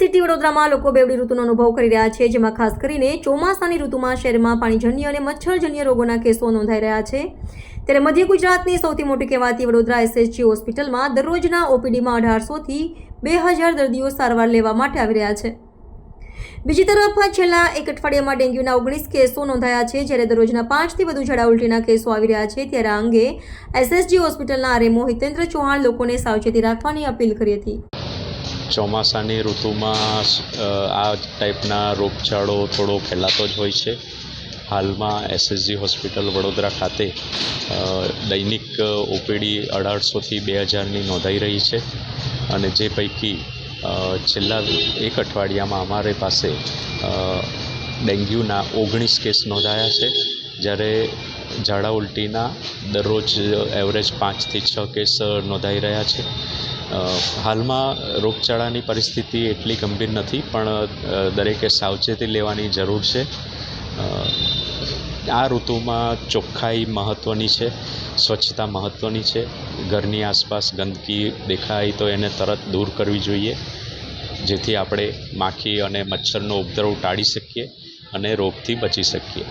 City વડોદરામાં લોકો બેવડી ઋતુનો અનુભવ કરી રહ્યા છે, જેમાં ખાસ કરીને ચોમાસાની ઋતુમાં શહેરમાં પાણીજન્ય અને મચ્છરજન્ય રોગોના કેસો નોંધાઈ રહ્યા છે. ત્યારે મધ્ય ગુજરાતની સૌથી મોટી કહેવાતી વડોદરા એસએચજી હોસ્પિટલમાં દરરોજના ઓપીડીમાં અઢારસોથી બે હજાર દર્દીઓ સારવાર લેવા માટે આવી રહ્યા છે. બીજી તરફ, છેલ્લા એક અઠવાડિયામાં ડેન્ગ્યુના ઓગણીસ કેસો નોંધાયા છે, જ્યારે દરરોજના પાંચથી વધુ ઝાડા ઉલટીના કેસો આવી રહ્યા છે. ત્યારે આ અંગે એસએસજી હોસ્પિટલના આરએમઓ હિતેન્દ્ર ચૌહાણ લોકોને સાવચેતી રાખવાની અપીલ કરી હતી. ચોમાસાની ઋતુમાં આ ટાઈપના રોગચાળો થોડો ફેલાતો જ હોય છે. હાલમાં એસએસજી હોસ્પિટલ વડોદરા ખાતે દૈનિક ઓપીડી અઢારસોથી બે હજારની નોંધાઈ રહી છે અને જે પૈકી છેલ્લા એક અઠવાડિયામાં અમારી પાસે ડેન્ગ્યુના ઓગણીસ કેસ નોંધાયા છે. જ્યારે ઝાડા ઉલટીના દરરોજ એવરેજ પાંચથી છ કેસ નોંધાઈ રહ્યા છે. હાલમાં રોગચાળાની પરિસ્થિતિ એટલી ગંભીર નથી, પણ દરેકે સાવચેતી લેવાની જરૂર છે. આ ઋતુમાં ચોખ્ખાઈ મહત્ત્વની છે, સ્વચ્છતા મહત્ત્વની છે. ઘરની આસપાસ ગંદકી દેખાય તો એને તરત દૂર કરવી જોઈએ, જેથી આપણે માખી અને મચ્છરનો ઉપદ્રવ ટાળી શકીએ અને રોગથી બચી શકીએ.